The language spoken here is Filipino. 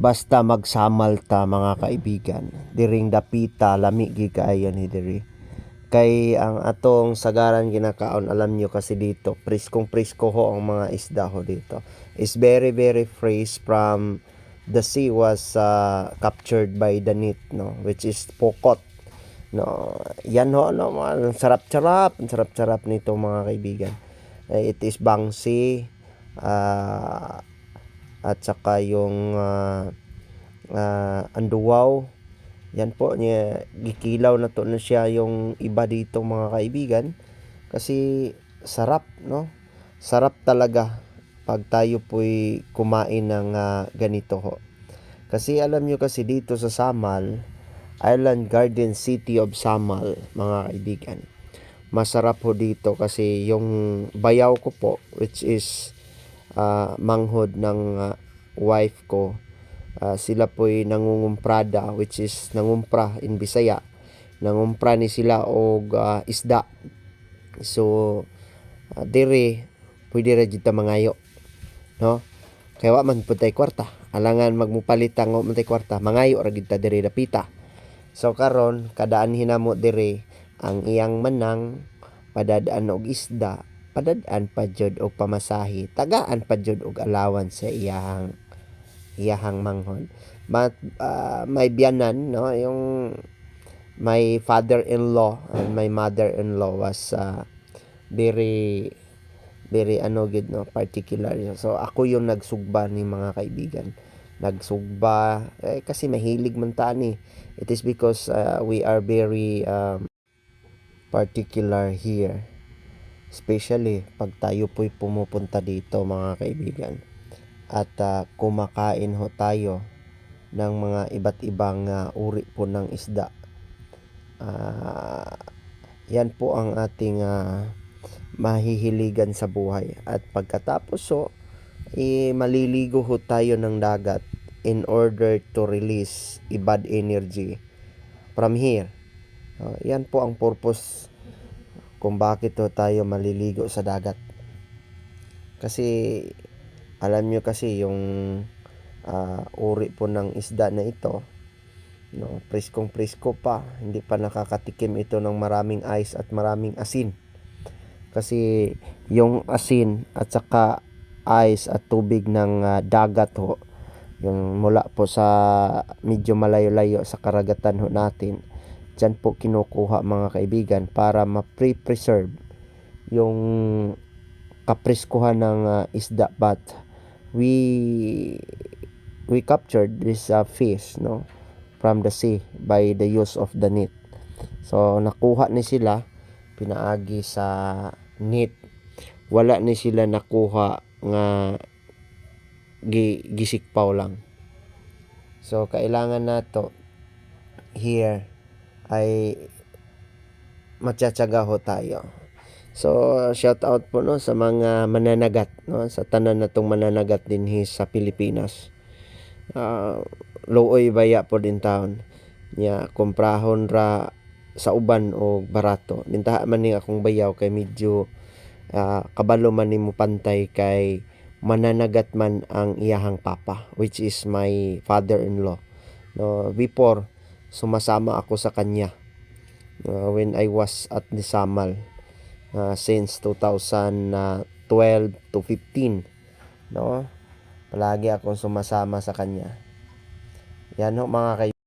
basta magsamal ta mga kaibigan. Diring dapita lami gi kaayo ni diri. Kay ang atong sagaran ginakaon alam nyo kasi dito priskong prisko ho ang mga isda ho dito. Is very very fresh from the sea was uh, captured by the net no? Which is pokot no? Yan ho no? Ang sarap sarap ang sarap sarap nito mga kaibigan. Eh, it is bangsi ah, at saka yung ah, ah, anduwaw yan po niya gikilaw na to na siya yung iba dito mga kaibigan. Kasi sarap no? Sarap talaga pag tayo po'y kumain ng ah, ganito ho. Kasi alam nyo kasi dito sa Samal Island Garden City of Samal mga kaibigan. Masarap ho dito kasi yung bayaw ko po which is ah, manghod ng ah, wife ko. Ah, sila po'y nangungumprada which is nangumpra in Bisaya. Nangumpra ni sila og ah, isda. So uh, dire pwede ra jud ta mangayo no? Kay wa man pud tay kwarta. Alangan magmupalit ang man tay kwarta mangayo ra gid ta dire dapita so karon kadaan hinamo dire ang iyang manang padadaan og isda padadaan pa jud og pamasahe tagaan pa jud og allowance sa iyang iyahang manghod. But ah, may biyanan no yung my father-in-law and my mother-in-law was uh, very very ano gid no particular. So ako yung nagsugba ni mga kaibigan. Nagsugba eh, kasi mahilig man ta ni. It is because uh, we are very um, particular here especially pag tayo po'y pumupunta dito mga kaibigan at ah, kumakain ho tayo ng mga iba't ibang ah, uri po ng isda. Ah, yan po ang ating ah, mahihiligan sa buhay. At pagkatapos so eh, maliligo ho tayo ng dagat in order to release a bad energy from here. Ah, yan po ang purpose kung bakit ho tayo maliligo sa dagat. Kasi alam nyo kasi yung ah, uri po ng isda na ito no preskong presko pa. Hindi pa nakakatikim ito ng maraming ice at maraming asin. Kasi yung asin at saka ice at tubig ng ah, dagat ho yung mula po sa medyo malayo-layo sa karagatan ho natin dyan po kinukuha mga kaibigan para ma-pre-preserve yung kapreskuhan ng ah, isda. But we we captured this uh, fish no from the sea by the use of the net. So nakuha ni sila pinaagi sa net. Wala ni sila nakuha nga gi, gisikpaw lang. So kailangan nato here ay matsatsaga ho tayo So, shout out po no sa mga mananagat no sa tanan natong mananagat dinhi sa Pilipinas. Ah, looy baya po din taon. Nya komprahon ra sa uban o barato. Nintaha man ni akong bayaw kay medyo ah, kabalo man nimo pantay kay mananagat man ang iyahang papa which is my father-in-law. No, before sumasama ako sa kanya uh, when I was at Nisamal uh, since 2012 to 15 no? Palagi akong sumasama sa kanya. Yan ho mga kay